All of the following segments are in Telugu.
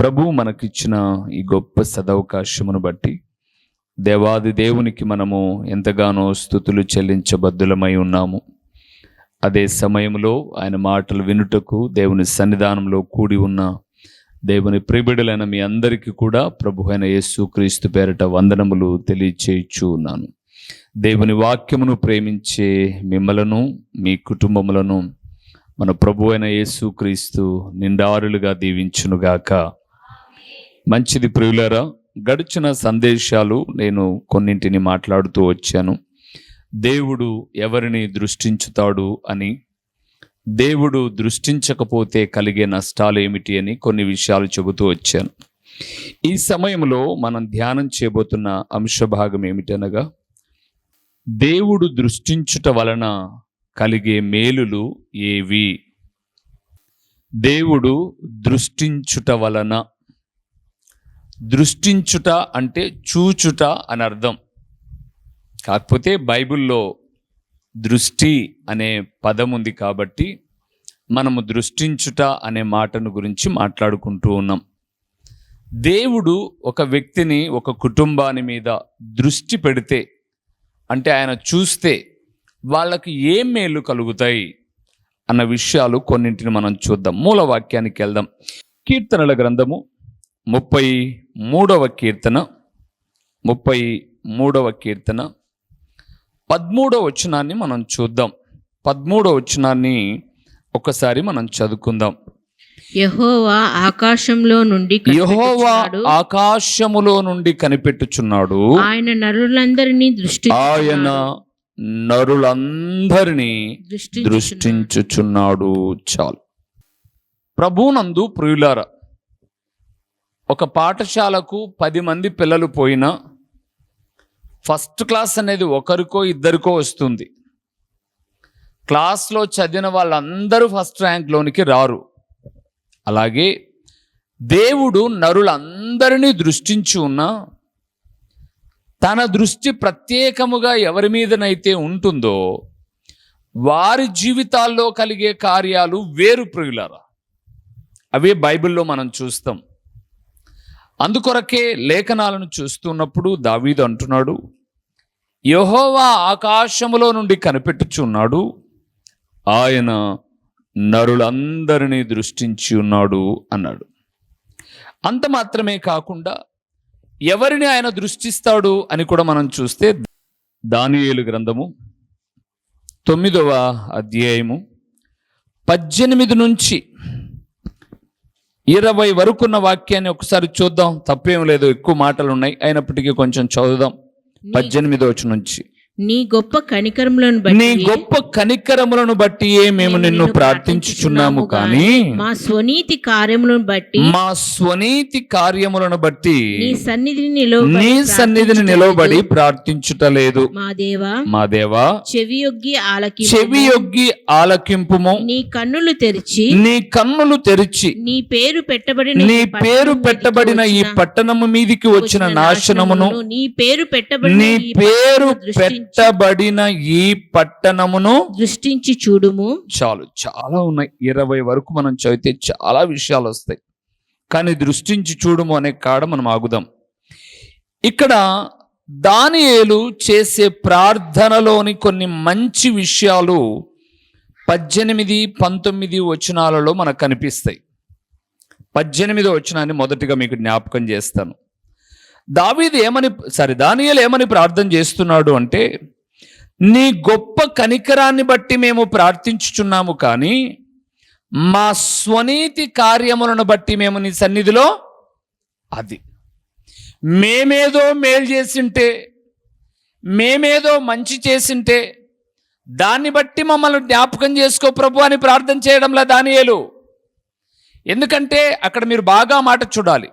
ప్రభు మనకిచ్చిన ఈ గొప్ప సదవకాశమును బట్టి దేవాది దేవునికి మనము ఎంతగానో స్థుతులు చెల్లించబద్దులమై ఉన్నాము. అదే సమయంలో ఆయన మాటలు వినుటకు దేవుని సన్నిధానంలో కూడి ఉన్న దేవుని ప్రిబిడలైన మీ అందరికీ కూడా ప్రభు అయిన యేసు క్రీస్తు పేరట వందనములు తెలియచేయచ్చు ఉన్నాను దేవుని వాక్యమును ప్రేమించే మిమ్మలను మీ కుటుంబములను మన ప్రభు అయిన యేసు క్రీస్తు నిండారులుగా దీవించునుగాక. మంచిది ప్రియులరా గడిచిన సందేశాలు నేను కొన్నింటిని మాట్లాడుతూ వచ్చాను. దేవుడు ఎవరిని దృష్టించుతాడు అని దేవుడు దృష్టించకపోతే కలిగే నష్టాలు ఏమిటి అని కొన్ని విషయాలు చెబుతూ వచ్చాను. ఈ సమయంలో మనం ధ్యానం చేయబోతున్న అంశ భాగం ఏమిటనగా దేవుడు దృష్టించుట వలన కలిగే మేలులు ఏవి? దేవుడు దృష్టించుట వలన దృష్టించుట అంటే చూచుట అని అర్థం. కాకపోతే బైబిల్లో దృష్టి అనే పదం ఉంది కాబట్టి మనము దృష్టించుట అనే మాటను గురించి మాట్లాడుకుంటూ ఉన్నాం. దేవుడు ఒక వ్యక్తిని ఒక కుటుంబాన్ని మీద దృష్టి పెడితే అంటే ఆయన చూస్తే వాళ్ళకి ఏం మేలు కలుగుతాయి అన్న విషయాలు కొన్నింటిని మనం చూద్దాం. మూల వాక్యానికి వెళ్దాం. కీర్తనల గ్రంథము ముప్పై మూడవ కీర్తన ముప్పై మూడవ కీర్తన. పదమూడవ వచనాన్ని మనం చూద్దాం. పదమూడవ వచనాన్ని ఒకసారి మనం చదువుకుందాం. యెహోవా ఆకాశంలో నుండి యెహోవా. ఆకాశములో నుండి కనిపెట్టుచున్నాడు. ఆయన నరులందరినీ దృష్టి ఆయన నరులందరినీ దృష్టి దృష్టించుచున్నాడు. చాలు. ప్రభునందు ప్రియులార ఒక పాఠశాలకు పది మంది పిల్లలు పోయినా ఫస్ట్ క్లాస్ అనేది ఒకరికో ఇద్దరికో వస్తుంది. క్లాస్లో చదివిన వాళ్ళందరూ ఫస్ట్ ర్యాంక్లోనికి రారు. అలాగే దేవుడు నరులందరినీ దృష్టించి ఉన్నా తన దృష్టి ప్రత్యేకముగా ఎవరి మీదనైతే ఉంటుందో వారి జీవితాల్లో కలిగే కార్యాలు వేరు ప్రియులరా. అవే బైబిల్లో మనం చూస్తాం. అందుకొరకే లేఖనాలను చూస్తున్నప్పుడు దావీదు అంటున్నాడు యహోవా ఆకాశములో నుండి కనిపెట్టుచున్నాడు ఆయన నరులందరినీ దృష్టించి ఉన్నాడు అన్నాడు. అంత మాత్రమే కాకుండా ఎవరిని ఆయన దృష్టిస్తాడు అని కూడా మనం చూస్తే దానియేలు గ్రంథము తొమ్మిదవ అధ్యాయము పద్దెనిమిది నుంచి ఇరవై వరకున్న వాక్యాన్ని ఒకసారి చూద్దాం. తప్పేం లేదు ఎక్కువ మాటలు ఉన్నాయి. అయినప్పటికీ కొంచెం చదువుదాం. పద్దెనిమిది వచ్చి నుంచి. నీ గొప్ప కనికరములను నీ బట్టి గొప్ప కనికరములను బట్టియే మేము నిన్ను ప్రార్థించుచున్నాము కానీ మా స్వనీతి కార్యములను బట్టి మా స్వనీతి కార్యములను బట్టి నీ సన్నిధిని నిలవబడి నీ సన్నిధిని నిలవబడి ప్రార్థించుటలేదు. మా దేవా మా దేవా చెవియొగ్గి ఆలకి చెవి యొగ్గి ఆలకింపుము. నీ కన్నులు తెరిచి నీ కన్నులు తెరిచి నీ పేరు పెట్టబడిన నీ పేరు పెట్టబడిన ఈ పట్టణము మీదికి వచ్చిన నాశనమును నీ పేరు పెట్టబడిన నీ పేరు పెట్టబడిన ఈ పట్టణమును దృష్టించి చూడుము. చాలు చాలా ఉన్నాయి. ఇరవై వరకు మనం చదివితే చాలా విషయాలు వస్తాయి. కానీ దృష్టించి చూడము అనే కాడ మనం ఆగుదాం. ఇక్కడ దానియేలు చేసే ప్రార్థనలోని కొన్ని మంచి విషయాలు పద్దెనిమిది పంతొమ్మిది వచనాలలో మనకు కనిపిస్తాయి. పద్దెనిమిదో వచనాన్ని మొదటిగా మీకు జ్ఞాపకం చేస్తాను. దావీది ఏమని సారీ దానియలు ఏమని ప్రార్థన చేస్తున్నాడు అంటే నీ గొప్ప కనికరాన్ని బట్టి మేము ప్రార్థించుచున్నాము కానీ మా స్వనీతి కార్యములను బట్టి మేము నీ సన్నిధిలో అది. మేమేదో మేలు చేసింటే మేమేదో మంచి చేసింటే దాన్ని బట్టి మమ్మల్ని జ్ఞాపకం చేసుకో ప్రభు అని ప్రార్థన చేయడంలా దానియేలు. ఎందుకంటే అక్కడ మీరు బాగా మాట చూడాలి.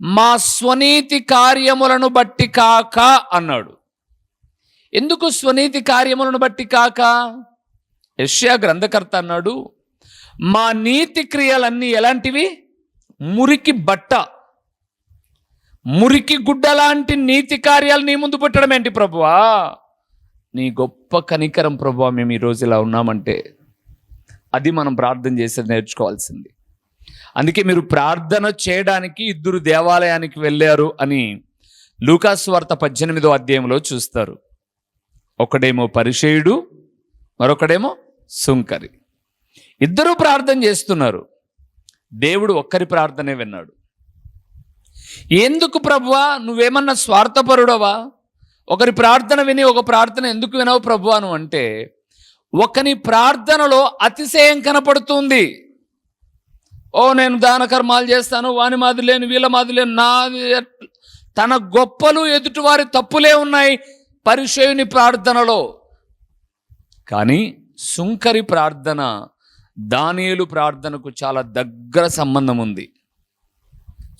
మా స్వనీతి కార్యములను బట్టి కాక అన్నాడు. ఎందుకు స్వనీతి కార్యములను బట్టి కాక? యష్యా గ్రంథకర్త అన్నాడు మా నీతి క్రియలన్నీ ఎలాంటివి? మురికి బట్ట. మురికి గుడ్డ లాంటి నీతి కార్యాలు నీ ముందు పెట్టడం ఏంటి ప్రభువా? నీ గొప్ప కనికరం ప్రభువా మేము ఈరోజు ఇలా ఉన్నామంటే. అది మనం ప్రార్థన చేసేది నేర్చుకోవాల్సింది. అందుకే మీరు ప్రార్థన చేయడానికి ఇద్దరు దేవాలయానికి వెళ్ళారు అని లూకాసు వార్త పద్దెనిమిదో అధ్యాయంలో చూస్తారు. ఒకడేమో పరిచయుడు మరొకడేమో సుంకరి. ఇద్దరూ ప్రార్థన చేస్తున్నారు. దేవుడు ఒక్కరి ప్రార్థనే విన్నాడు. ఎందుకు ప్రభువా? నువ్వేమన్నా స్వార్థపరుడవా? ఒకరి ప్రార్థన విని ఒక ప్రార్థన ఎందుకు వినవు ప్రభువా? నువ్వు అంటే ఒకని ప్రార్థనలో అతిశయం కనపడుతుంది. ఓ నేను దాన కర్మాలు చేస్తాను వాని మాది లేని వీళ్ళ మాది లేని నాది తన గొప్పలు ఎదుటివారి తప్పులే ఉన్నాయి పరిచయుని ప్రార్థనలో. కానీ సుంకరి ప్రార్థన దానియులు ప్రార్థనకు చాలా దగ్గర సంబంధం ఉంది.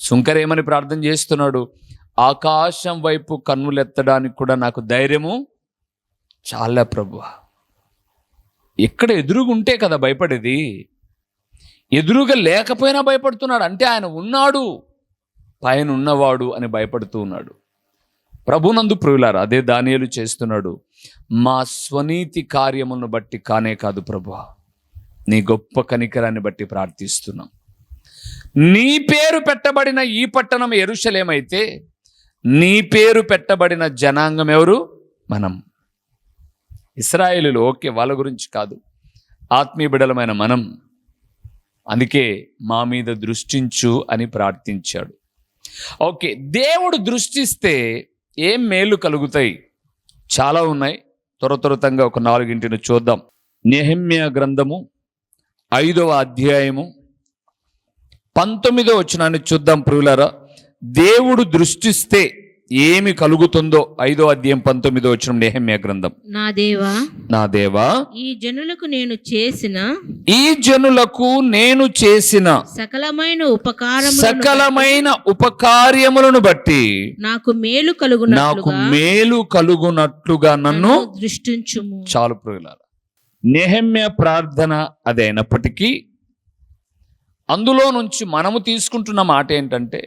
సుంకరి ఏమని ప్రార్థన చేస్తున్నాడు? ఆకాశం వైపు కన్నులెత్తడానికి కూడా నాకు ధైర్యము చాలా ప్రభు. ఎక్కడ ఎదురుగుంటే కదా భయపడేది. ఎదురుగా లేకపోయినా భయపడుతున్నాడు. అంటే ఆయన ఉన్నాడు పైన ఉన్నవాడు అని భయపడుతూ ఉన్నాడు. ప్రభునందు ప్రియులారు అదే దానియలు చేస్తున్నాడు. మా స్వనీతి కార్యములను బట్టి కానే కాదు ప్రభు నీ గొప్ప కనికరాన్ని బట్టి ప్రార్థిస్తున్నాం. నీ పేరు పెట్టబడిన ఈ పట్టణం ఎరుషలేమైతే నీ పేరు పెట్టబడిన జనాంగం ఎవరు? మనం. ఇస్రాయేలీలు ఓకే వాళ్ళ గురించి కాదు. ఆత్మీయ బిడలమైన మనం. అందుకే మా మీద దృష్టించు అని ప్రార్థించాడు. ఓకే దేవుడు దృష్టిస్తే ఏం మేలు కలుగుతాయి? చాలా ఉన్నాయి. త్వర త్వరతంగా ఒక నాలుగింటిని చూద్దాం. నెహమ్య గ్రంథము ఐదవ అధ్యాయము పంతొమ్మిదో వచనాన్ని చూద్దాం ప్రియులారా. దేవుడు దృష్టిస్తే ఏమి కలుగుతుందో ఐదో అధ్యాయం పంతొమ్మిదో వచనం నెహమ్య గ్రంథం. నా దేవా నా దేవా ఈ జనులకు నేను చేసిన ఈ జనులకు నేను చేసిన సకలమైన ఉపకారము సకలమైన ఉపకార్యములను బట్టి నాకు మేలు నాకు కలుగునట్లుగా మేలు కలుగునట్లుగా నన్ను దృష్టించుము. చాలు ప్రియులారా. నెహమ్య ప్రార్థన అదే అయినప్పటికీ అందులో నుంచి మనము తీసుకుంటున్న మాట ఏంటంటే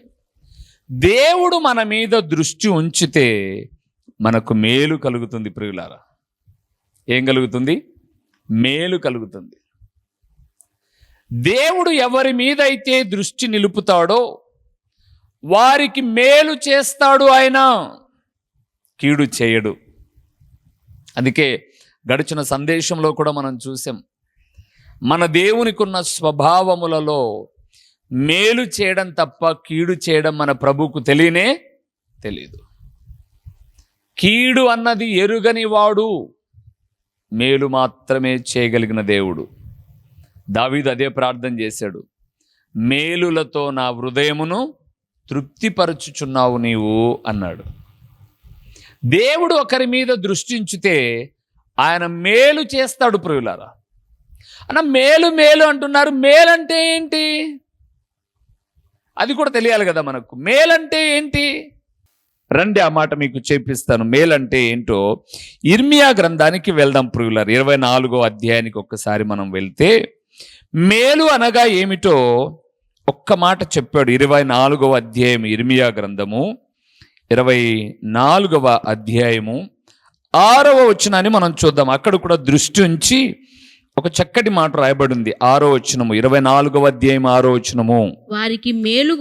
దేవుడు మన మీద దృష్టి ఉంచితే మనకు మేలు కలుగుతుంది ప్రియులారా. ఏం కలుగుతుంది? మేలు కలుగుతుంది. దేవుడు ఎవరి మీద అయితే దృష్టి నిలుపుతాడో వారికి మేలు చేస్తాడు ఆయన కీడు చేయడు. అందుకే గడిచిన సందేశంలో కూడా మనం చూసాం మన దేవునికి ఉన్న స్వభావములలో మేలు చేయడం తప్ప కీడు చేయడం మన ప్రభుకు తెలియనే తెలియదు కీడు అన్నది ఎరుగని వాడు మేలు మాత్రమే చేయగలిగిన దేవుడు. దావీదు అదే ప్రార్థన చేశాడు. మేలులతో నా హృదయమును తృప్తిపరచుచున్నావు నీవు అన్నాడు. దేవుడు ఒకరి మీద దృష్టించితే ఆయన మేలు చేస్తాడు ప్రియులారా. అన్న మేలు మేలు అంటున్నారు. మేలంటే ఏంటి? అది కూడా తెలియాలి కదా మనకు. మేలంటే ఏంటి? రండి ఆ మాట మీకు చేపిస్తాను. మేలంటే ఏంటో? ఇర్మియా గ్రంథానికి వెళ్దాం ప్రియులర్. ఇరవై నాలుగో అధ్యాయానికి ఒక్కసారి మనం వెళ్తే మేలు అనగా ఏమిటో ఒక్క మాట చెప్పాడు. ఇరవై నాలుగవ అధ్యాయం ఇర్మియా గ్రంథము ఇరవై నాలుగవ అధ్యాయము ఆరవ వచ్చినాన్ని మనం చూద్దాం. అక్కడ కూడా దృష్టి ఉంచి ఒక చక్కటి మాట రాయబడింది. ఆరో వచనము ఇరవై నాలుగవ అధ్యాయం ఆరో వచనము. వారికి మేలు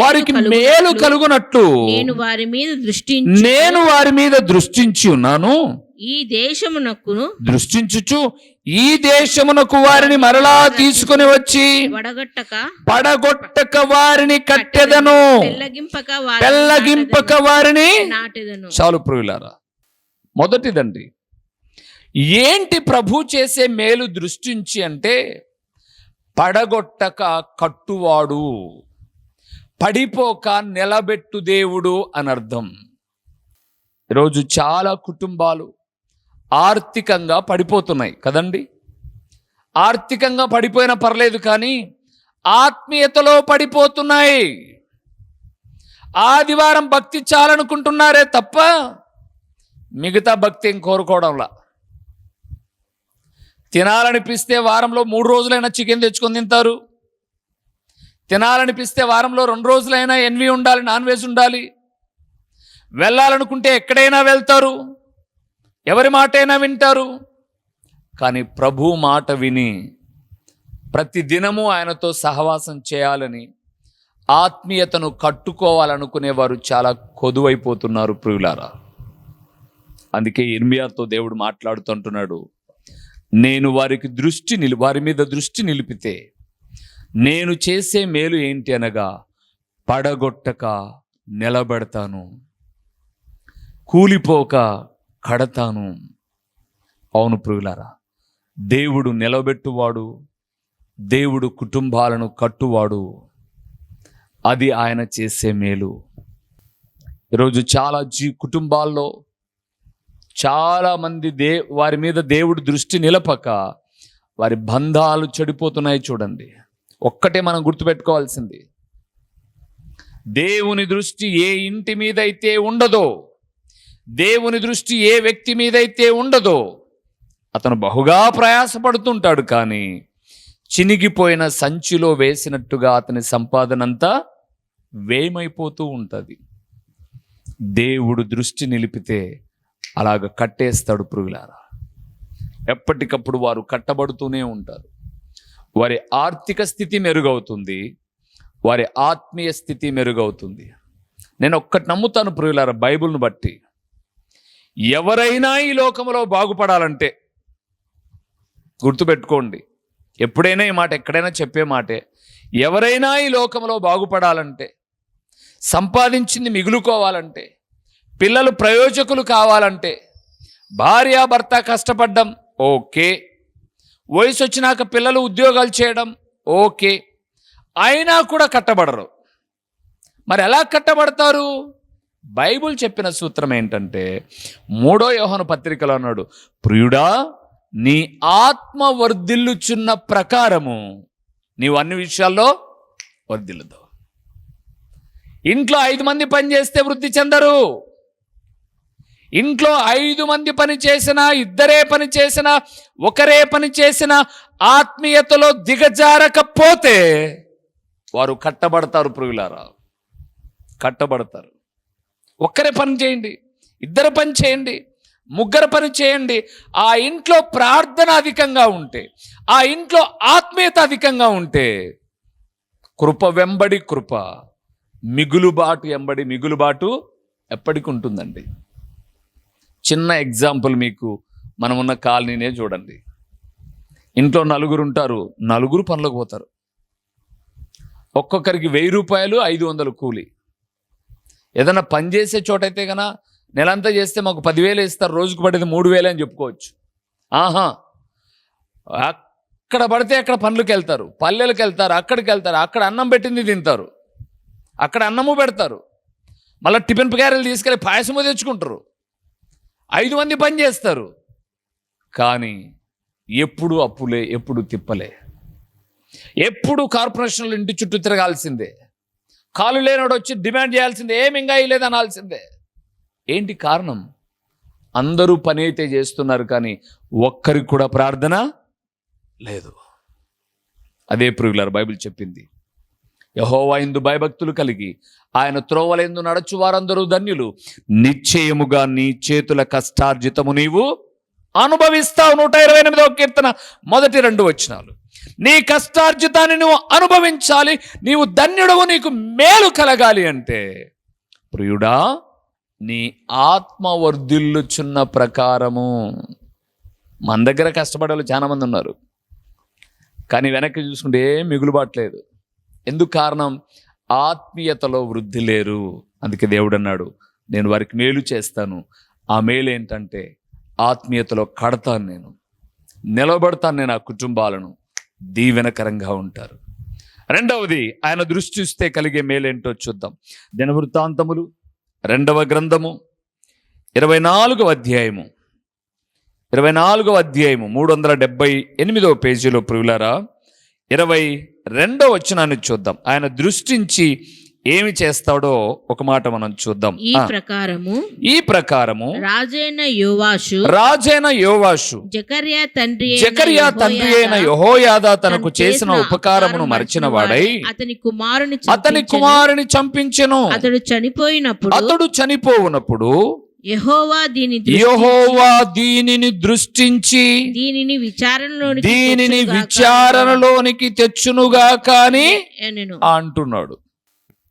వారికి మేలు కలుగునట్లు. కలుగునట్టు నేను వారి మీద దృష్టించి నేను వారి మీద దృష్టించి ఉన్నాను. ఈ దేశమునకు దృష్టించుచు ఈ దేశమునకు వారిని మరలా తీసుకుని వచ్చి వడగట్టక పడగొట్టక వారిని కట్టెదను. పెల్లగింపక వారిని నాటెదను. చాలు ప్రియులారా మొదటిదండి. ఏంటి ప్రభు చేసే మేలు దృష్టించి అంటే పడగొట్టక కట్టువాడు పడిపోక నిలబెట్టు దేవుడు అని అర్థం. ఈరోజు చాలా కుటుంబాలు ఆర్థికంగా పడిపోతున్నాయి కదండి? ఆర్థికంగా పడిపోయినా పర్లేదు కానీ ఆత్మీయతలో పడిపోతున్నాయి. ఆదివారం భక్తి చాలనుకుంటున్నారే తప్ప మిగతా భక్తి ఏం కోరుకోవడంలా? తినాలనిపిస్తే వారంలో మూడు రోజులైనా చికెన్ తెచ్చుకొని తింటారు. తినాలనిపిస్తే వారంలో రెండు రోజులైనా ఎన్వి ఉండాలి నాన్ వెజ్ ఉండాలి. వెళ్ళాలనుకుంటే ఎక్కడైనా వెళ్తారు. ఎవరి మాట అయినా వింటారు. కానీ ప్రభు మాట విని ప్రతి దినము ఆయనతో సహవాసం చేయాలని ఆత్మీయతను కట్టుకోవాలనుకునే వారు చాలా కొదువైపోతున్నారు ప్రియులారా. అందుకే ఇర్మియాతో దేవుడు మాట్లాడుతుంటున్నాడు. నేను వారికి దృష్టి నిలి వారి మీద దృష్టి నిలిపితే నేను చేసే మేలు ఏంటి అనగా పడగొట్టక నిలబెడతాను కూలిపోక కడతాను. అవును ప్రియులారా దేవుడు నిలబెట్టువాడు దేవుడు కుటుంబాలను కట్టువాడు అది ఆయన చేసే మేలు. ఈరోజు చాలా జీ కుటుంబాల్లో చాలామంది దే వారి మీద దేవుడు దృష్టి నిలపక వారి బంధాలు చెడిపోతున్నాయి చూడండి. ఒక్కటే మనం గుర్తుపెట్టుకోవాల్సింది. దేవుని దృష్టి ఏ ఇంటి మీద అయితే ఉండదో దేవుని దృష్టి ఏ వ్యక్తి మీద అయితే ఉండదో అతను బహుగా ప్రయాసపడుతుంటాడు కానీ చినిగిపోయిన సంచిలో వేసినట్టుగా అతని సంపాదన అంతా వేమైపోతూ ఉంటుంది. దేవుడు దృష్టి నిలిపితే అలాగ కట్టేస్తాడు పురుగులారా. ఎప్పటికప్పుడు వారు కట్టబడుతూనే ఉంటారు. వారి ఆర్థిక స్థితి మెరుగవుతుంది. వారి ఆత్మీయ స్థితి మెరుగవుతుంది. నేను ఒక్కటి నమ్ముతాను ప్రియులార బైబిల్ను బట్టి. ఎవరైనా ఈ లోకంలో బాగుపడాలంటే గుర్తుపెట్టుకోండి ఎప్పుడైనా ఈ మాట ఎక్కడైనా చెప్పే మాటే. ఎవరైనా ఈ లోకంలో బాగుపడాలంటే సంపాదించింది మిగులుకోవాలంటే పిల్లలు ప్రయోజకులు కావాలంటే భార్యాభర్త కష్టపడ్డం ఓకే. వయసు వచ్చినాక పిల్లలు ఉద్యోగాలు చేయడం ఓకే. అయినా కూడా కట్టబడరు. మరి ఎలా కట్టబడతారు? బైబుల్ చెప్పిన సూత్రం ఏంటంటే మూడో యోహను పత్రికలో అన్నాడు ప్రియుడా నీ ఆత్మ వర్ధిల్లుచున్న ప్రకారము నీవు అన్ని విషయాల్లో వర్ధిల్లుతావు. ఇంట్లో ఐదు మంది పని చేస్తే వృద్ధి చెందరు. ఇంట్లో ఐదు మంది పని చేసినా ఇద్దరే పని చేసినా ఒకరే పని చేసినా ఆత్మీయతలో దిగజారకపోతే వారు కట్టబడతారు పురుగులారా కట్టబడతారు. ఒక్కరే పని చేయండి ఇద్దరు పని చేయండి ముగ్గురు పని చేయండి. ఆ ఇంట్లో ప్రార్థన అధికంగా ఉంటే ఆ ఇంట్లో ఆత్మీయత అధికంగా ఉంటే కృప వెంబడి కృప మిగులుబాటు ఎంబడి మిగులుబాటు ఎప్పటికి ఉంటుందండి. చిన్న ఎగ్జాంపుల్ మీకు. మనం ఉన్న కాలనీనే చూడండి. ఇంట్లో నలుగురు ఉంటారు. నలుగురు పనులకు పోతారు. ఒక్కొక్కరికి వెయ్యి రూపాయలు ఐదు వందలు కూలి. ఏదైనా పని చేసే చోటైతే గన నెలంతా చేస్తే మాకు పదివేలు ఇస్తారు. రోజుకు పడేది మూడు వేలు అని చెప్పుకోవచ్చు. ఆహా! అక్కడ పడితే అక్కడ పనులకు వెళ్తారు పల్లెలకు వెళ్తారు అక్కడికి వెళ్తారు. అక్కడ అన్నం పెట్టింది తింటారు. అక్కడ అన్నము పెడతారు. మళ్ళీ టిఫిన్ ప్యారెలు తీసుకెళ్ళి పాయసము తెచ్చుకుంటారు. ఐదు మంది పని చేస్తారు. కానీ ఎప్పుడు అప్పులే ఎప్పుడు తిప్పలే. ఎప్పుడు కార్పొరేషన్లు ఇంటి చుట్టూ తిరగాల్సిందే. కాలు లేనోడు వచ్చి డిమాండ్ చేయాల్సిందే ఏమి ఇంకా ఇయ్యలేదు అనాల్సిందే. ఏంటి కారణం? అందరూ పని అయితే చేస్తున్నారు కానీ ఒక్కరికి కూడా ప్రార్థన లేదు. అదే ప్రియులారు బైబిల్ చెప్పింది. యహోవా భయభక్తులు కలిగి ఆయన త్రోవలేందు నడచు వారందరూ ధన్యులు. నిశ్చయముగా నీ చేతుల కష్టార్జితము నీవు అనుభవిస్తావు. నూట ఇరవై ఎనిమిదవ కీర్తన మొదటి రెండు వచనాలు. నీ కష్టార్జితాన్ని నువ్వు అనుభవించాలి. నీవు ధన్యుడవు నీకు మేలు కలగాలి అంటే. ప్రియుడా నీ ఆత్మ వర్ధిల్లుచున్న ప్రకారము. మన దగ్గర కష్టపడే వాళ్ళు ఉన్నారు. కానీ వెనక్కి చూసుకుంటే ఏం మిగులుబాట్లేదు ఎందుకు కారణం? ఆత్మీయతలో వృద్ధి లేరు. అందుకే దేవుడు అన్నాడు నేను వారికి మేలు చేస్తాను. ఆ మేలు ఏంటంటే ఆత్మీయతలో కడతాను నేను. నిలబడతాను నేను ఆ కుటుంబాలను. దీవెనకరంగా ఉంటారు. రెండవది ఆయన దృష్టిస్తే కలిగే మేలేంటో చూద్దాం. దినవృత్తాంతములు రెండవ గ్రంథము ఇరవై నాలుగవ అధ్యాయము. ఇరవై నాలుగవ అధ్యాయము మూడు వందల డెబ్బై ఎనిమిదవ పేజీలో ప్రియులారా ఇరవై రెండవ వచనాన్ని చూద్దాం. ఆయన దృష్టించి ఏమి చేస్తాడో ఒక మాట మనం చూద్దాం. ఈ ప్రకారము ఈ ప్రకారము రాజైన యోవాషు రాజైన యోవాషు జకర్యా తండ్రి జకర్యా తండ్రి అయిన యెహోయాదా తనకు చేసిన ఉపకారమును మరిచిన వాడై అతని కుమారుని అతని. కుమారుని చంపించెను. అతడు చనిపోయినప్పుడు అతడు చనిపోవునప్పుడు యెహోవా దీనిని దృష్టించి దీనిని విచారణలోనికి దీనిని విచారణలోనికి తెచ్చునుగా కాని. అంటున్నాడు.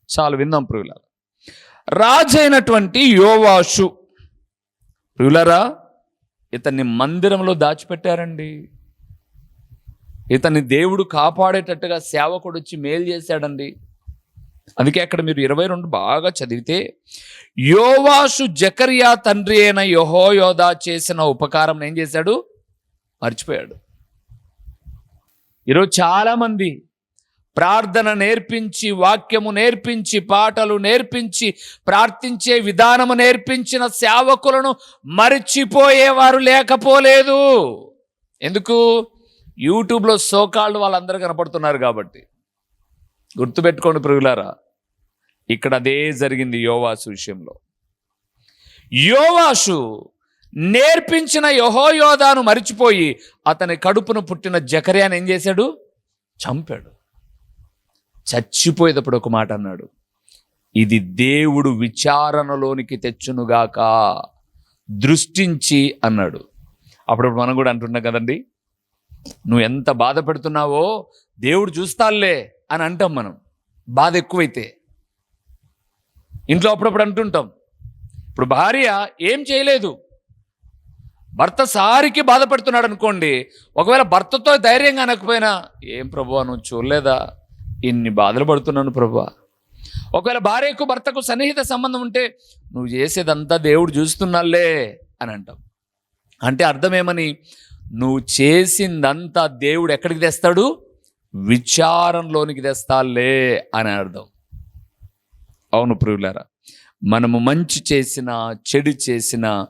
చాలు విందాం ప్రియుల రాజైనటువంటి యోవాషు ప్రియులరా ఇతన్ని మందిరంలో దాచిపెట్టారండి. ఇతన్ని దేవుడు కాపాడేటట్టుగా సేవకుడు వచ్చి మేలు చేశాడండి. అందుకే అక్కడ మీరు ఇరవై రెండు బాగా చదివితే యోవాసు జకరియా తండ్రి అయిన యహోయోదా చేసిన ఉపకారం ఏం చేశాడు? మర్చిపోయాడు. ఈరోజు చాలామంది ప్రార్థన నేర్పించి వాక్యము నేర్పించి పాటలు నేర్పించి ప్రార్థించే విధానము నేర్పించిన సేవకులను మరిచిపోయేవారు లేకపోలేదు. ఎందుకు? యూట్యూబ్లో సోకాళ్ళు వాళ్ళందరూ కనపడుతున్నారు కాబట్టి. గుర్తుపెట్టుకోండి ప్రియులారా ఇక్కడ అదే జరిగింది యోవాసు విషయంలో. యోవాసు నేర్పించిన యహోయోధాను మరిచిపోయి అతని కడుపును పుట్టిన జకర్యాను ఏం చేశాడు? చంపాడు. చచ్చిపోయేటప్పుడు ఒక మాట అన్నాడు ఇది దేవుడు విచారణలోనికి తెచ్చునుగాక దృష్టించి అన్నాడు. అప్పుడప్పుడు మనం కూడా అంటున్నాం కదండి నువ్వు ఎంత బాధపడుతున్నావో దేవుడు చూస్తాలే అని అంటాం మనం. బాధ ఎక్కువైతే. ఇంట్లో అప్పుడప్పుడు అంటుంటాం. ఇప్పుడు భార్య ఏం చేయలేదు. భర్త సారికి బాధపడుతున్నాడు అనుకోండి ఒకవేళ భర్తతో ధైర్యంగా అనకపోయినా ఏం ప్రభు నువ్వు చూడలేదా? ఇన్ని బాధలు పడుతున్నాను ప్రభు. ఒకవేళ భార్యకు భర్తకు సన్నిహిత సంబంధం ఉంటే నువ్వు చేసేదంతా దేవుడు చూస్తున్నాలే అని అంటాం. అంటే అర్థమేమని నువ్వు చేసిందంతా దేవుడు ఎక్కడికి తెస్తాడు? విచారంలోనికి తెస్తాలే అని అర్థం. అవును ప్రియులారా మనము మంచి చేసిన చెడు చేసిన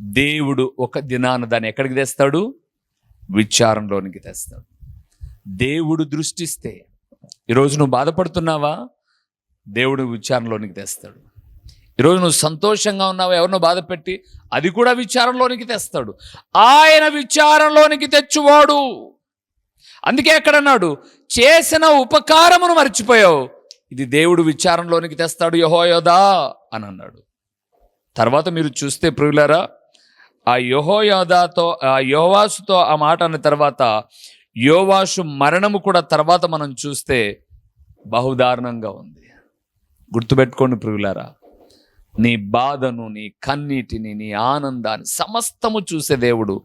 దేవుడు ఒక దినాన దాన్ని ఎక్కడికి తెస్తాడు? విచారంలోనికి తెస్తాడు. దేవుడు దృష్టిస్తే ఈరోజు నువ్వు బాధపడుతున్నావా? దేవుడు విచారంలోనికి తెస్తాడు. ఈరోజు నువ్వు సంతోషంగా ఉన్నావా? ఎవరినో బాధ పెట్టి అది కూడా విచారంలోనికి తెస్తాడు. ఆయన విచారంలోనికి తెచ్చువాడు. అందుకే ఎక్కడ అన్నాడు చేసిన ఉపకారమును మర్చిపోయావు. ఇది దేవుడు విచారంలోనికి తెస్తాడు యహోయోదా అని అన్నాడు. తర్వాత మీరు చూస్తే ప్రియులారా ఆ యహోయోదాతో ఆ యోవాసుతో ఆ మాట అన్న తర్వాత యోవాసు మరణము కూడా తర్వాత మనం చూస్తే బహుదారుణంగా ఉంది. గుర్తుపెట్టుకోండి ప్రియులారా నీ బాధను నీ కన్నీటిని నీ ఆనందాన్ని సమస్తము చూసే దేవుడు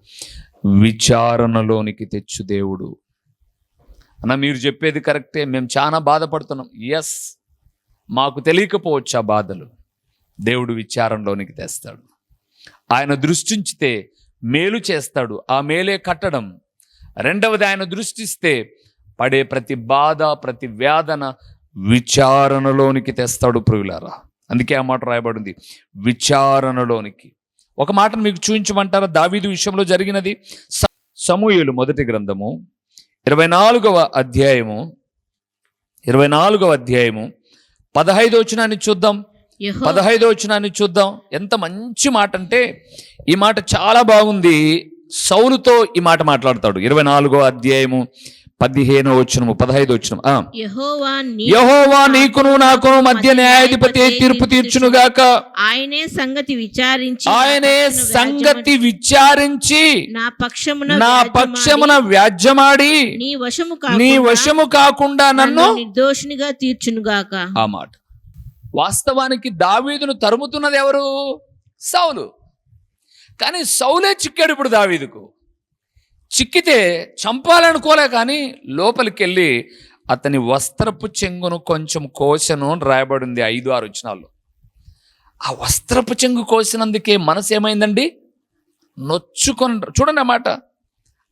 విచారణలోనికి తెచ్చు దేవుడు. అన్న మీరు చెప్పేది కరెక్టే. మేము చాలా బాధపడుతున్నాం. ఎస్ మాకు తెలియకపోవచ్చు ఆ బాధలు? దేవుడు విచారంలోనికి తెస్తాడు. ఆయన దృష్టించితే మేలు చేస్తాడు. ఆ మేలే కట్టడం. రెండవది ఆయన దృష్టిస్తే పడే ప్రతి బాధ ప్రతి వేదన విచారణలోనికి తెస్తాడు ప్రియులారా. అందుకే ఆ మాట రాయబడింది. విచారణలోనికి. ఒక మాటను మీకు చూపించమంటారా? దావీదు విషయంలో జరిగినది. స- మొదటి గ్రంథము. ఇరవై నాలుగవ అధ్యాయము ఇరవై నాలుగవ అధ్యాయము పదహైదో వచనాన్ని చూద్దాం. పదహైదో వచనాన్ని చూద్దాం. ఎంత మంచి మాట అంటే ఈ మాట చాలా బాగుంది. సౌలుతో ఈ మాట మాట్లాడతాడు. ఇరవై నాలుగో అధ్యాయము పదిహేనో వచనము పదహైదో వచనం. ఆ. యెహోవా నీకును నాకును మధ్య న్యాయాధిపతి తీర్పు తీర్చునుగాక. ఆయనే సంగతి విచారించి ఆయనే సంగతి విచారించి నా పక్షమున నా పక్షమున వ్యాజ్యమాడి నీ వశము నీ కాకుండా వశము కాకుండా నన్ను నిర్దోషినిగా తీర్చునుగాక. ఆ మాట. వాస్తవానికి దావీదును తరుముతున్నది ఎవరు? సౌలు. కానీ సౌలే చిక్కాడు ఇప్పుడు దావీదుకు. చిక్కితే చంపాలనుకోలే కానీ లోపలికి వెళ్ళి అతని వస్త్రపు చెంగును కొంచెం కోసను అని రాయబడింది ఐదు ఆరు వచ్చినాల్లో ఆ వస్త్రపు చెంగు కోసినందుకే మనసు ఏమైందండి నొచ్చుకొని చూడండి అన్నమాట మాట.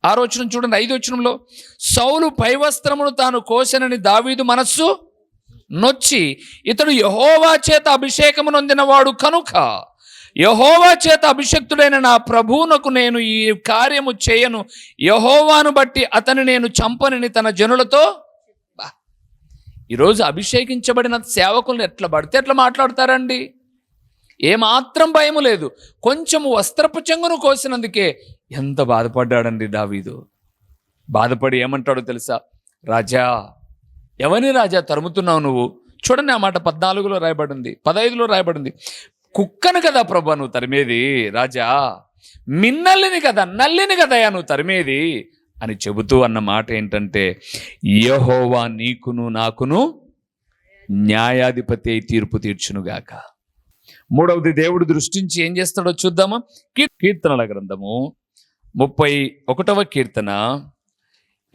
ఆరో వచనం చూడండి ఐదు వచనంలో సౌలు పై వస్త్రమును తాను కోసనని దావీదు మనస్సు నొచ్చి ఇతడు యహోవా చేత అభిషేకము నొందినవాడు కనుక యహోవా చేత అభిషక్తుడైన నా ప్రభువునకు నేను ఈ కార్యము చేయను. యహోవాను బట్టి అతని నేను చంపనని తన జనులతో ఈరోజు అభిషేకించబడిన సేవకులను ఎట్లా పడితే ఎట్లా మాట్లాడతారండి. ఏమాత్రం భయము లేదు. కొంచెము వస్త్రపు చెంగును కోసినందుకే ఎంత బాధపడ్డాడండి దావీదు. బాధపడి ఏమంటాడో తెలుసా? రాజా ఎవరిని రాజా తరుముతున్నావు నువ్వు? చూడండి ఆ మాట పద్నాలుగులో రాయబడింది పదహైదులో రాయబడింది. కుక్కను కదా ప్రభా నువ్వు తరిమేది? రాజా మిన్నల్లిని కదా నల్లిని కదయా నువ్వు తరిమేది? అని చెబుతూ అన్న మాట ఏంటంటే యహోవా నీకును నాకును న్యాయాధిపతి తీర్పు తీర్చునుగాక. మూడవది దేవుడు దృష్టించి ఏం చేస్తాడో చూద్దామా? కీర్తనల గ్రంథము ముప్పై ఒకటవ కీర్తన.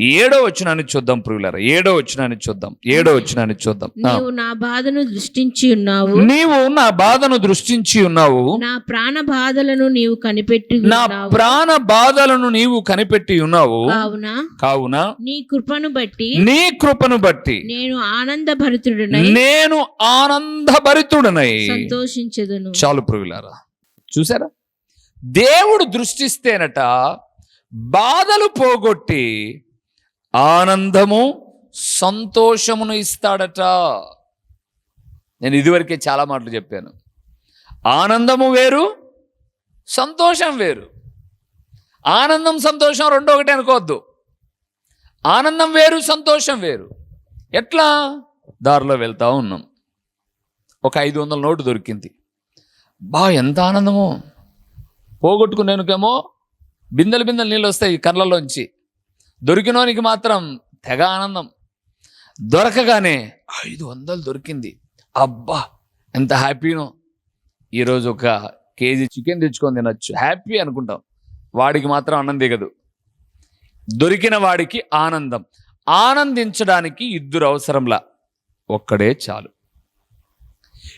ఏడో వచనాన్ని చూద్దాం ప్రియులారా. ఏడో వచనాన్ని చూద్దాం. ఏడో వచనాన్ని చూద్దాం. ఆ. నీవు నా బాధను దృష్టించి ఉన్నావు. నీవు నా బాధను దృష్టించి ఉన్నావు. నా ప్రాణ బాధలను నీవు కనిపెట్టి నా ప్రాణ బాధలను నీవు కనిపెట్టి ఉన్నావు. కావున కావున నీ కృపను బట్టి నీ కృపను బట్టి నేను ఆనంద భరితుడనై నేను ఆనందభరితుడనై సంతోషించదును. చాలు ప్రియులారా. చూసారా? దేవుడు దృష్టిస్తేనట బాధలు పోగొట్టి ఆనందము సంతోషమును ఇస్తాడట. నేను ఇదివరకే చాలా మాటలు చెప్పాను. ఆనందము వేరు సంతోషం వేరు. ఆనందం సంతోషం రెండో ఒకటి అనుకోవద్దు. ఆనందం వేరు సంతోషం వేరు. ఎట్లా? దారిలో వెళ్తూ ఉన్నాం. ఒక ఐదు వందల నోటు దొరికింది. బా ఎంత ఆనందమో. పోగొట్టుకునేనుకేమో బిందెలు బిందెలు నీళ్ళు వస్తాయి కళ్ళలోంచి దొరికినోనికి మాత్రం తెగ ఆనందం. దొరకగానే ఐదు వందలు దొరికింది. అబ్బా ఎంత హ్యాపీనో. ఈరోజు ఒక కేజీ చికెన్ తెచ్చుకొని తినొచ్చు. హ్యాపీ అనుకుంటాం. వాడికి మాత్రం అన్నం దిగదు. దొరికిన వాడికి ఆనందం. ఆనందించడానికి ఇద్దరు అవసరంలా. ఒక్కడే చాలు.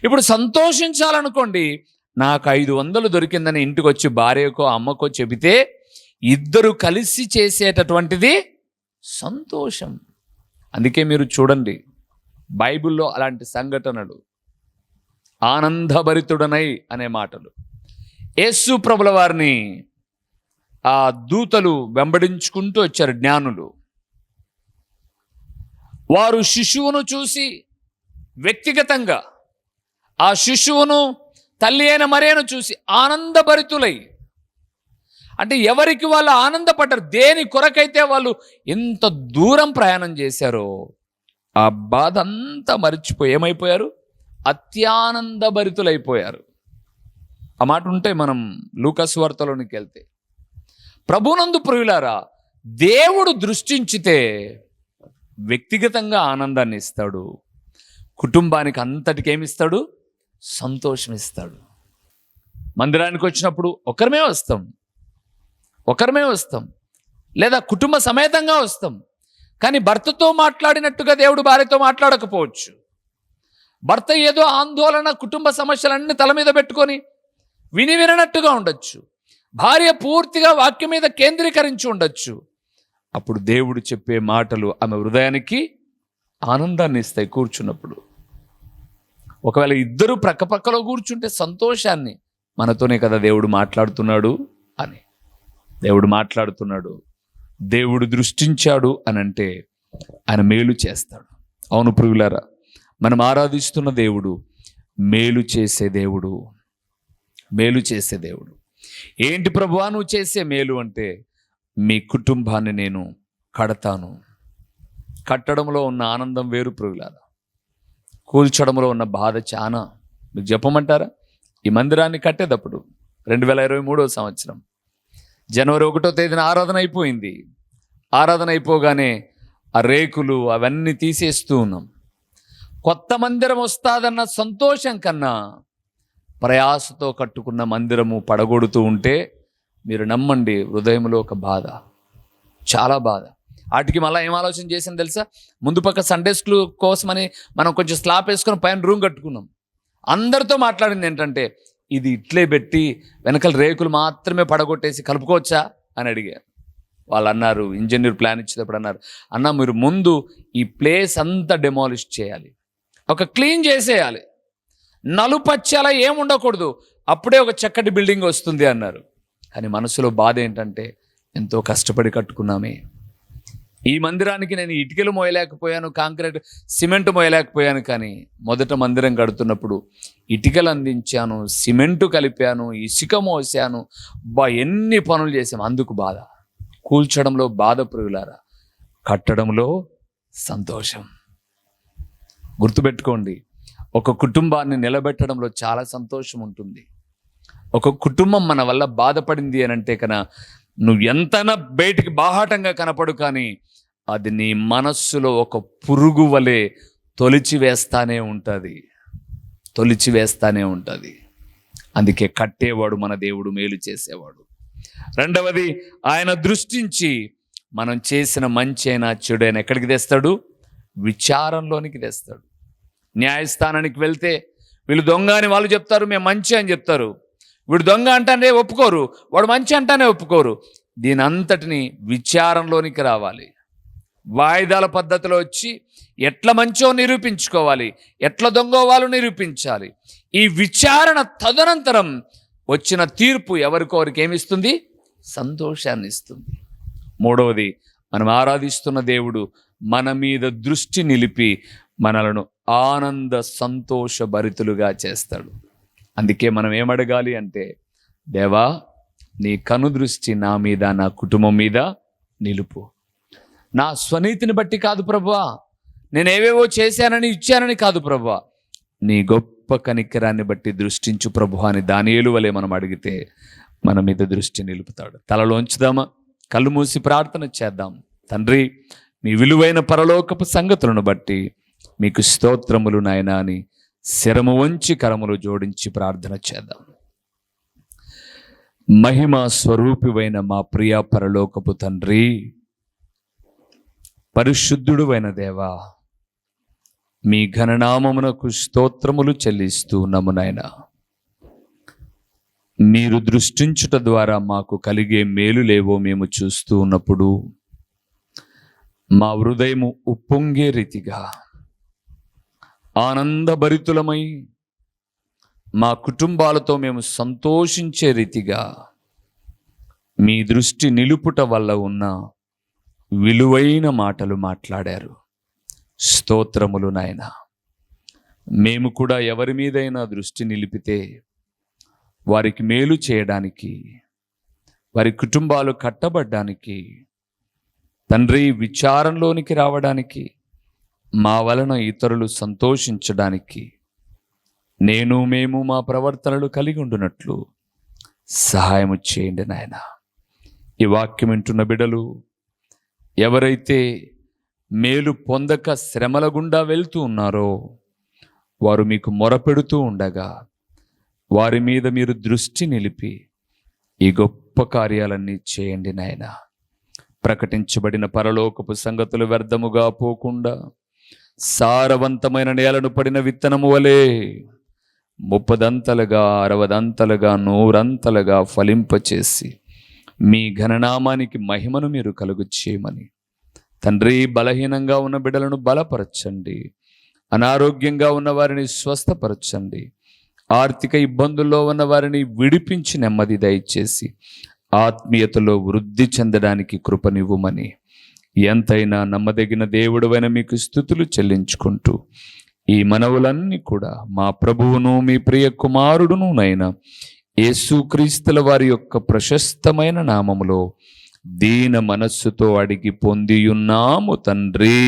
ఇప్పుడు సంతోషించాలనుకోండి నాకు ఐదు వందలు దొరికిందని ఇంటికి వచ్చి భార్యకో అమ్మకో చెబితే ఇద్దరు కలిసి చేసేటటువంటిది సంతోషం. అందుకే మీరు చూడండి బైబిల్లో అలాంటి సంఘటనలు. ఆనందభరితుడనై అనే మాటలు. యేసు ప్రభుల వారిని ఆ దూతలు వెంబడించుకుంటూ వచ్చారు జ్ఞానులు. వారు శిశువును చూసి వ్యక్తిగతంగా ఆ శిశువును తల్లి అయిన మరేను చూసి ఆనందభరితులై అంటే ఎవరికి వాళ్ళు ఆనందపడ్డారు? దేని కొరకైతే వాళ్ళు ఎంత దూరం ప్రయాణం చేశారో ఆ బాధ అంతా మరిచిపోయి ఏమైపోయారు? అత్యానందభరితులైపోయారు. ఆ మాట ఉంటే మనం లూకస్ వార్తలోనికి వెళ్తే ప్రభునందు ప్రియులారా దేవుడు దృష్టించితే వ్యక్తిగతంగా ఆనందాన్ని ఇస్తాడు. కుటుంబానికి అంతటికి ఏమిస్తాడు సంతోషం ఇస్తాడు మందిరానికి వచ్చినప్పుడు ఒకరిమే వస్తాం. ఒకరమే వస్తాం లేదా కుటుంబ సమేతంగా వస్తాం. కానీ భర్తతో మాట్లాడినట్టుగా దేవుడు భార్యతో మాట్లాడకపోవచ్చు. భర్త ఏదో ఆందోళన కుటుంబ సమస్యలన్నీ తల మీద పెట్టుకొని విని విననట్టుగా ఉండొచ్చు. భార్య పూర్తిగా వాక్యం మీద కేంద్రీకరించి ఉండొచ్చు. అప్పుడు దేవుడు చెప్పే మాటలు ఆమె హృదయానికి ఆనందాన్ని ఇస్తాయి కూర్చున్నప్పుడు. ఒకవేళ ఇద్దరు ప్రక్కపక్కలో కూర్చుంటే సంతోషాన్ని మనతోనే కదా దేవుడు మాట్లాడుతున్నాడు. దేవుడు మాట్లాడుతున్నాడు. దేవుడు దృష్టించాడు అని అంటే ఆయన మేలు చేస్తాడు. అవును ప్రియులారా మనం ఆరాధిస్తున్న దేవుడు మేలు చేసే దేవుడు మేలు చేసే దేవుడు. ఏంటి ప్రభువా నువ్వు చేసే మేలు అంటే మీ కుటుంబాన్ని నేను కడతాను. కట్టడంలో ఉన్న ఆనందం వేరు ప్రియులారా. కూల్చడంలో ఉన్న బాధ చాలా మీకు చెప్పమంటారా? ఈ మందిరాన్ని కట్టేటప్పుడు రెండు వేల ఇరవై మూడవ సంవత్సరం జనవరి ఒకటో తేదీన ఆరాధన అయిపోయింది. ఆరాధన అయిపోగానే ఆ రేకులు అవన్నీ తీసేస్తూ ఉన్నాం. కొత్త మందిరం వస్తాదన్న సంతోషం కన్నా ప్రయాసతో కట్టుకున్న మందిరము పడగొడుతూ ఉంటే మీరు నమ్మండి హృదయంలో ఒక బాధ. చాలా బాధ. వాటికి మళ్ళీ ఏం ఆలోచన చేసాను తెలుసా? ముందు పక్క సండే స్కూల్ కోసమని మనం కొంచెం స్లాప్ వేసుకొని పైన రూమ్ కట్టుకున్నాం. అందరితో మాట్లాడింది ఏంటంటే ఇది ఇట్లే పెట్టి వెనకాల రేకులు మాత్రమే పడగొట్టేసి కలుపుకోవచ్చా అని అడిగాను వాళ్ళు అన్నారు ఇంజనీర్ ప్లాన్ ఇచ్చేటప్పుడు అన్నారు అన్న మీరు ముందు ఈ ప్లేస్ అంతా డెమాలిష్ చేయాలి. ఒక క్లీన్ చేసేయాలి. నలుపచ్చల ఏం ఉండకూడదు. అప్పుడే ఒక చక్కటి బిల్డింగ్ వస్తుంది అన్నారు. కానీ మనసులో బాధ ఏంటంటే ఎంతో కష్టపడి కట్టుకున్నామే. ఈ మందిరానికి నేను ఇటుకలు మోయలేకపోయాను కాంక్రీట్ సిమెంట్ మోయలేకపోయాను కానీ మొదట మందిరం కడుతున్నప్పుడు ఇటుకలు అందించాను సిమెంటు కలిపాను ఇసుక మోసాను బా ఎన్ని పనులు చేశాము అందుకు బాధ. కూల్చడంలో బాధ పురుగులారా కట్టడంలో సంతోషం. గుర్తుపెట్టుకోండి ఒక కుటుంబాన్ని నిలబెట్టడంలో చాలా సంతోషం ఉంటుంది. ఒక కుటుంబం మన వల్ల బాధపడింది అని అంటే కన నువ్వు ఎంతైనా బయటికి బాహాటంగా కనపడు కానీ అది నీ మనస్సులో ఒక పురుగు వలె తొలిచి వేస్తానే ఉంటుంది. తొలిచి వేస్తానే ఉంటుంది. అందుకే కట్టేవాడు మన దేవుడు మేలు చేసేవాడు. రెండవది ఆయన దృష్టించి మనం చేసిన మంచి అయినా చెడైనా ఎక్కడికి తెస్తాడు? విచారంలోనికి తెస్తాడు. న్యాయస్థానానికి వెళ్తే వీళ్ళు దొంగ అని వాళ్ళు చెప్తారు మేము మంచి అని చెప్తారు. వీడు దొంగ అంటానే ఒప్పుకోరు వాడు మంచి అంటానే ఒప్పుకోరు. దీని అంతటిని విచారంలోనికి రావాలి. వాయిదాల పద్ధతిలో వచ్చి ఎట్ల మంచో నిరూపించుకోవాలి ఎట్ల దొంగో వాళ్ళు నిరూపించాలి. ఈ విచారణ తదనంతరం వచ్చిన తీర్పు ఎవరికొరికి ఏమిస్తుంది సంతోషాన్ని ఇస్తుంది. మూడవది మనం ఆరాధిస్తున్న దేవుడు మన మీద దృష్టి నిలిపి మనలను ఆనంద సంతోష భరితులుగా చేస్తాడు. అందుకే మనం ఏమడగాలి అంటే దేవా నీ కను దృష్టి నా మీద నా కుటుంబం మీద నిలుపు. నా స్వనీతిని బట్టి కాదు ప్రభువా. నేనేవేవో చేశానని ఇచ్చానని కాదు ప్రభువా. నీ గొప్ప కనికరాన్ని బట్టి దృష్టించు ప్రభు అని దానియేలు వలె మనం అడిగితే మన మీద దృష్టి నిలుపుతాడు. తలలోంచుదామా కళ్ళు మూసి ప్రార్థన చేద్దాం. తండ్రి మీ విలువైన పరలోకపు సంగతులను బట్టి మీకు స్తోత్రములు నాయనా అని శరము వంచి కరములు జోడించి ప్రార్థన చేద్దాం. మహిమ స్వరూపివైన మా ప్రియ పరలోకపు తండ్రి పరిశుద్ధుడు అయిన దేవా మీ ఘననామమునకు స్తోత్రములు చెల్లిస్తూ నమునైనా మీరు దృష్టించుట ద్వారా మాకు కలిగే మేలు లేవో మేము చూస్తూ ఉన్నప్పుడు మా హృదయము ఉప్పొంగే రీతిగా ఆనందభరితులమై మా కుటుంబాలతో మేము సంతోషించే రీతిగా మీ దృష్టి నిలుపుట వల్ల ఉన్న విలువైన మాటలు మాట్లాడారు. స్తోత్రములు నాయన. మేము కూడా ఎవరి మీదైనా దృష్టి నిలిపితే వారికి మేలు చేయడానికి వారి కుటుంబాలు కట్టబడ్డానికి తండ్రి విచారంలోనికి రావడానికి మా వలన ఇతరులు సంతోషించడానికి నేను మేము మా ప్రవర్తనలు కలిగి ఉండునట్లు సహాయము చేయండి నాయన. ఈ వాక్యం వింటున్న బిడలు ఎవరైతే మేలు పొందక శ్రమల గుండా వెళ్తూ ఉన్నారో వారు మీకు మొరపెడుతూ ఉండగా వారి మీద మీరు దృష్టి నిలిపి ఈ గొప్ప కార్యాలన్నీ చేయండి నాయన. ప్రకటించబడిన పరలోకపు సంగతులు వ్యర్థముగా పోకుండా సారవంతమైన నేలను పడిన విత్తనము వలె ముప్పదంతలుగా అరవదంతలుగా నూరంతలుగా ఫలింపచేసి మీ ఘననామానికి మహిమను మీరు కలుగు చేయమని. తండ్రి బలహీనంగా ఉన్న బిడ్డలను బలపరచండి. అనారోగ్యంగా ఉన్న వారిని స్వస్థపరచండి. ఆర్థిక ఇబ్బందుల్లో ఉన్న వారిని విడిపించి నెమ్మది దయచేసి ఆత్మీయతలో వృద్ధి చెందడానికి కృపనివ్వమని. ఎంతైనా నమ్మదగిన దేవుడవైన మీకు స్థుతులు చెల్లించుకుంటూ ఈ మనవులన్నీ కూడా మా ప్రభువును మీ ప్రియ కుమారుడును నైనా యేసుక్రీస్తుల వారి యొక్క ప్రశస్తమైన నామములో దీన మనస్సుతో అడిగి పొందియున్నాము తండ్రి.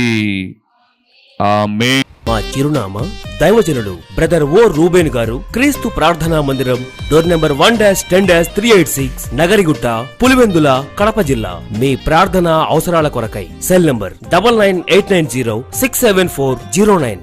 ఆమె మా చిరునామా దైవజనుడు బ్రదర్ ఓ రూబేన్ గారు క్రీస్తు ప్రార్థనా మందిరం door number one dash ten dash three eight six Nagarigutta Pulivendula Kadapa జిల్లా. మీ ప్రార్థనా అవసరాల కొరకై cell number double nine eight nine zero six seven four zero nine.